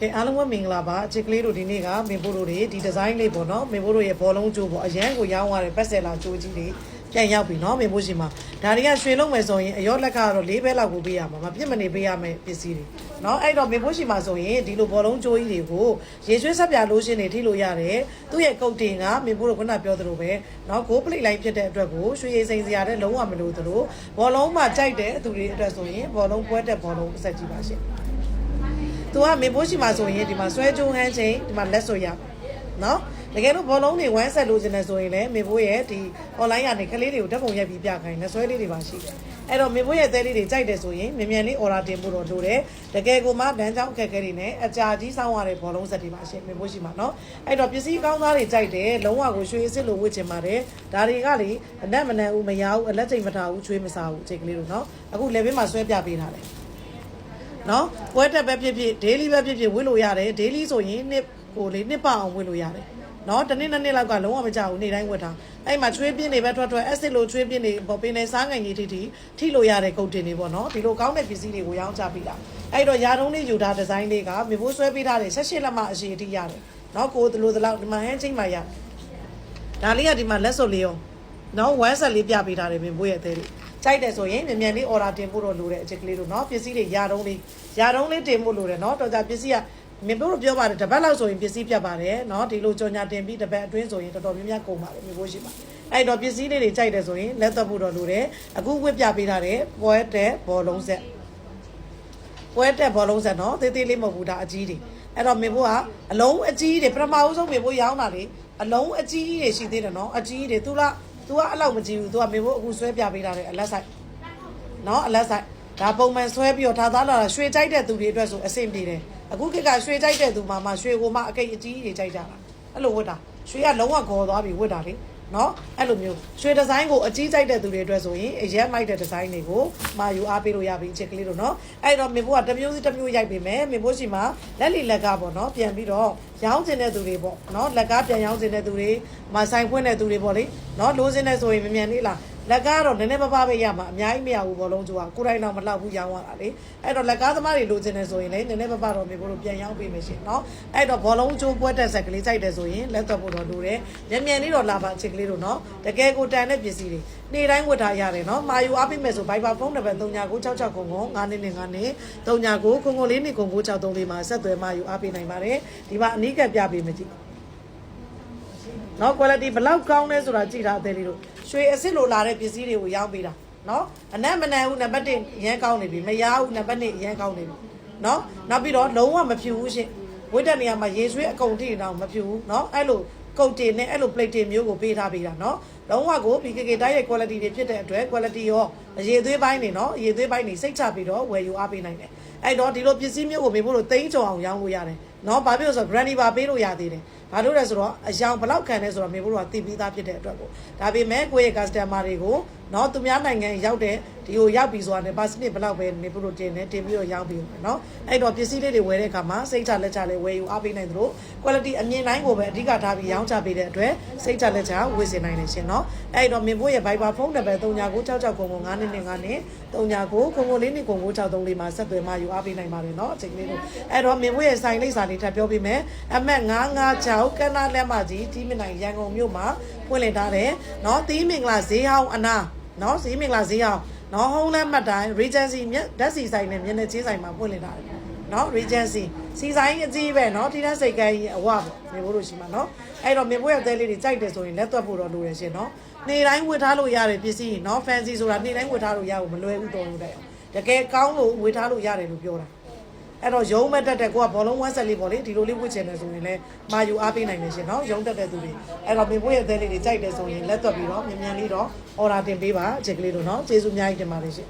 ကဲအားလုံးပဲမင်္ဂလာပါအချစ်ကလေးတို့ဒီနေ့ကမင်ဖို့တို့တွေဒီဒီဇိုင်းလေးပေါ့နော်မင်ဖို့တို့ရဲ့ဘောလုံးကျိုးပေါ့အရန်ကိုရောင်းရတဲ့ဘက်ဆယ်လာကျိုးကြီးတွေပြန်ရောက်ပြီနော်မင်ဖို့ရှင်မှာဒါတွေကရွှေလုံးမယ်ဆိုရင်အရောလက်ကတော့၄ဘဲလောက်ကိုပေးရမှာမပြစ်မနေပေးရမယ်ပစ္စည်းတွေနော်အဲ့တော့မင်ဖို့ရှင်မှာဆိုရင်ဒီလိုဘောလုံးကျိုးကြီးတွေကိုရေရွှေဆက်ပြလို့ရှင်းနေထိလို့ရတယ်သူ့ရဲ့ကုတ်တင်ကမင်ဖို့တို့ခုနပြောသလိုပဲနော်ဂိုးပလိတ်လိုက်ဖြစ်တဲ့အတွက်ကိုရွှေရည်စိန်စရာတဲ့လုံးဝမလို့သလိုဘောလုံးမှာကြိုက်တဲ့သူတွေအတွက်ဆိုရင်ဘောလုံးပွဲတဲ့ဘောလုံးအဆက်ကြည့်ပါရှင် သူကမေဖို့ရှိမှာဆိုရင်ဒီမှာဆွဲကြုံဟန်းချင်းဒီမှာလက်ဆိုရနော်တကယ်လို့ဘောလုံးတွေဝမ်းဆက်လို့ခြင်းနဲ့ဆိုရင်လည်းမေဖို့ရဲ့ဒီ online ကနေကလေးတွေကိုဓာတ်ပုံရိုက်ပြီးပြခိုင်းလက်ဆွဲလေးတွေပါရှိတယ်အဲ့တော့မေဖို့ရဲ့သဲလေးတွေကြိုက်တယ်ဆိုရင်မြန်မြန်လေး order တင်ဖို့တော့လိုတယ်တကယ်ကိုမှဒန်းချောင်းအခက်အခဲတွေနဲ့အကြာကြီးစောင်းရတဲ့ဘောလုံးဆက်တွေပါရှင်မေဖို့ရှိမှာနော်အဲ့တော့ပစ္စည်းကောင်းသားတွေကြိုက်တယ်လုံးဝကိုရွှေအစ်စ်လိုဝတ်ချင်ပါတယ်ဒါတွေကလေအနက်မနက်ဦးမရဘူးအလက်ချိန်မထားဘူးချွေးမစားဘူးအချိန်ကလေးတို့နော်အခု level မှာဆွဲပြပေးထားတယ် နော်ပွဲတက်ပဲဖြစ်ဖြစ် daily ပဲဖြစ်ဖြစ်ဝတ်လို့ရတယ် daily ဆိုရင်နှစ်ဟိုလေနှစ်ပအောင်ဝတ်လို့ရတယ်နော်တစ်နေ့နှစ်နေ့လောက်ကလုံးဝမကြောက်ဘူးနေ့တိုင်းဝတ်တာအဲ့မှာချွေးပြင်းတွေပဲထွက်ထွက် acid လိုချွေးပြင်းတွေပေါ်ပင်နေစားငိုင်ကြီးထိထိထိလို့ရတဲ့ကုတ်တင်တွေပေါ့နော်ဒီလိုကောင်းတဲ့ပစ္စည်းတွေကိုရောင်းချပေးတာအဲ့တော့ယာတုံးလေးယူထားဒီဇိုင်းလေးကမြေဖိုးဆွဲပေးထားတယ်16လက်မအရှိအထိရတယ်နော်ကိုယ်တလို့တလောက်ဒီမှာဟန်းချင်းမှရတယ်ဒါလေးကဒီမှာလက်စုပ်လေးရောနော်ဝမ်းဆက်လေးပြပေးထားတယ်မြေဖိုးရဲ့အသေးလေး ကြိုက်တယ်ဆိုရင်မြန်မြန်လေး order တင်ဖို့တော့လိုတဲ့အချက်ကလေးတို့နော်ပစ္စည်းတွေယာတုံးလေးယာတုံးလေးတင်ဖို့လိုတယ်နော်တော်ကြပစ္စည်းက မင်းတို့ပြောပါတယ်တပတ်လောက်ဆိုရင်ပစ္စည်းပြတ်ပါတယ်เนาะဒီလိုကြော်ညာတင်ပြီးတပတ်အတွင်းဆိုရင်တော်တော်များများကုန်ပါတယ်မျိုးဖို့ရှိပါအဲ့တော့ပစ္စည်းလေးတွေကြိုက်တယ်ဆိုရင်လက်သက်ဖို့တော့လိုတယ်အခုဝစ်ပြပေးထားတယ်ပွဲတဲ့ဘောလုံးဆက်ပွဲတဲ့ဘောလုံးဆက်เนาะသေးသေးလေးမဟုတ်ဘူးဒါအကြီးတွေအဲ့တော့မင်းတို့ကအလုံးအကြီးတွေပထမဦးဆုံးမင်းတို့ရောင်းတာလေအလုံးအကြီးတွေရှိသေးတယ်เนาะအကြီးတွေ तू လား तू ကအဲ့လောက်မကြီးဘူး तू ကမင်းတို့အခုဆွဲပြပေးထားတယ်အလက်ဆိုင်နော်အလက်ဆိုင်ဒါပုံမှန်ဆွဲပြီးတော့ထားသားလာတာရွှေကြိုက်တဲ့သူတွေအတွက်ဆိုအဆင်ပြေတယ်အခုခေတ်ကရွှေကြိုက်တဲ့သူမှမှရွှေကိုမှအကိတ်အကြီးကြီးကြိုက်ကြတာအဲ့လိုဝတ်တာရွှေကလုံးဝခေါ်သွားပြီးဝတ်တာလေ နော်အဲ့လိုမျိုးရွှေဒီဇိုင်းကိုအကြီးကြိုက်တဲ့သူတွေအတွက်ဆိုရင်အရက်မိုက်တဲ့ဒီဇိုင်းတွေကိုမာယူအားပေးလို့ရပြီအချက်ကလေးတို့နော်အဲ့တော့မင်းဘိုးကတစ်မျိုးစီတစ်မျိုးရိုက်ပေးမယ်မင်းဘိုးရှိမှာလက်လီလက်ကပေါ့နော်ပြန်ပြီးတော့ရောင်းကျင်တဲ့သူတွေပေါ့နော်လက်ကပြန်ရောင်းကျင်တဲ့သူတွေမဆိုင်ဖွင့်တဲ့သူတွေပေါ့လေနော်လိုစင်းတဲ့ဆိုရင်မြန်မြန်လေးလား လက်ကားတော့နည်းနည်းပါးပါးပဲရမှာအများကြီးမရဘူးဘောလုံးကျိုးကကိုယ်တိုင်တော့မလောက်ဘူးရောင်းရတာလေအဲ့တော့လက်ကားသမားတွေလိုချင်တယ်ဆိုရင်လည်းနည်းနည်းပါးပါးတော့မြေဘိုးတို့ပြန်ရောင်းပေးမယ်ရှင်နော်အဲ့တော့ဘောလုံးကျိုးပွဲတက်ဆက်ကလေးကြိုက်တယ်ဆိုရင်လက်သက်ဖို့တော့လိုတယ်မြန်မြန်လေးတော့လာပါအချစ်ကလေးတို့နော်တကယ်ကိုတန်တဲ့ပစ္စည်းတွေနေ့တိုင်းဝတ်ထားရတယ်နော်မာယူအားပေးမယ်ဆို Viber ဖုန်းနံပါတ်399669 9နေနေ9နေ39ကိုကိုလေးနေကို963မှာဆက်သွယ်မာယူအားပေးနိုင်ပါတယ်ဒီမှာအနီးကပ်ပြပေးမယ်ကြည့်နော် quality ဘလောက်ကောင်းလဲဆိုတာကြည့်တာအသေးလေးတို့ ရွှေအစ်စ်လိုလာတဲ့ပစ္စည်းတွေကိုရောင်းပေးတာနော်အနက်မနန်ဘူးနံပါတ်1ရန်ကောင်းနေပြီမရဘူးနံပါတ်2ရန်ကောင်းနေပြီနော်နောက်ပြီးတော့လုံးဝမဖြူဘူးရှင်ဝိတ်တဲ့နေရာမှာရေဆွေးအကုန်ထိနေတော့မဖြူဘူးနော်အဲ့လိုကုတ်တင်နဲ့အဲ့လို plate တင်မျိုးကိုပေးထားပေးတာနော်လုံးဝကို PKK တိုက်ရဲ့ quality တွေဖြစ်တဲ့အတွက် quality ရောအရေးသွေးပိုင်းနေနော်အရေးသွေးပိုင်းနေစိတ်ချပြီးတော့ဝယ်ယူအားပေးနိုင်တယ်အဲ့တော့ဒီလိုပစ္စည်းမျိုးကိုမေဖို့လို့တိန်းကြုံအောင်ရောင်းလို့ရတယ်နော်ဘာဖြစ်လို့ဆိုတော့ granny ပါပေးလို့ရသေးတယ် ဘာလို့လဲဆိုတော့အယောင်ဘလောက်ခံလဲဆိုတော့မေဖို့တို့ကသိပြီးသားဖြစ်တဲ့အတွက်ကိုဒါပေမဲ့ကိုယ့်ရဲ့ customer တွေကိုနော်သူများနိုင်ငံရောက်တဲ့ ဒီကိုရောက်ပြီဆိုတာနဲ့ပါစနစ်ဘလောက်ပဲမေဖို့တို့တင်တယ်တင်ပြီးတော့ရောင်းပြီးမယ်နော်အဲ့တော့ပစ္စည်းလေးတွေဝယ်တဲ့အခါမှာစိတ်ချလက်ချလေးဝယ်ယူအားပေးနိုင်သလို quality အမြင်တိုင်းကိုပဲအဓိကထားပြီးရောင်းချပေးတဲ့အတွက်စိတ်ချလက်ချဝယ်စင်နိုင်တယ်ရှင်နော်အဲ့တော့မင်းဖို့ရဲ့ Viber ဖုန်းနံပါတ်399669 999နဲ့3999လေးနဲ့9963မှာဆက်သွယ်မှယူအားပေးနိုင်ပါတယ်နော်အချိန်လေးတို့အဲ့တော့မင်းဖို့ရဲ့ဆိုင်လိပ်စာလေးထပ်ပြောပေးမယ်အမှတ်956ကနလက်မကြီးတီးမနိုင်ရန်ကုန်မြို့မှာဖွင့်လှစ်ထားတယ်နော်တီးမင်္ဂလာဈေးဟောင်းအနာနော်ဈေးမင်္ဂလာဈေးဟောင်း နော်ဟုံးလမ်းမှတ်တိုင်း Regency မြက်ဓာတ်စီဆိုင်နဲ့မျက်နှာချင်းဆိုင်မှာဖွင့်လှစ်ထားတယ်နော် Regency စီဆိုင်အကြီးပဲနော်ထိတဲ့စိတ်ကဲကြီးအဝပေါ့နေဖို့လို့ရှိမှာနော်အဲ့တော့မင်းဖို့ရဲ့အသေးလေးတွေကြိုက်တယ်ဆိုရင်လက်သွက်ဖို့တော့လိုတယ်ရှင်နော်နေ့တိုင်းဝတ်ထားလို့ရတဲ့ပစ္စည်းနော် fancy ဆိုတာနေ့တိုင်းဝတ်ထားလို့ရဖို့မလွယ်ဘူးတော်လို့တဲ့တကယ်ကောင်းလို့ဝတ်ထားလို့ရတယ်လို့ပြောတာ အဲ့တော့ရုံးမတက်တဲ့ကိုကဘောလုံးဝမ်းဆက်လေးပေါ့လေဒီလိုလေးဝတ်ချင်တယ်ဆိုရင်လည်းမာယူအားပေးနိုင်တယ်ရှင်နော်ရုံးတက်တဲ့သူတွေအဲ့တော့မေဖို့ရဲ့အသေးလေးတွေကြိုက်တယ်ဆိုရင်လက်သွက်ပြီးတော့မြန်မြန်လေးတော့ order တင်ပေးပါအချက်ကလေးတို့နော်ကျေးဇူးအများကြီးတင်ပါတယ်ရှင်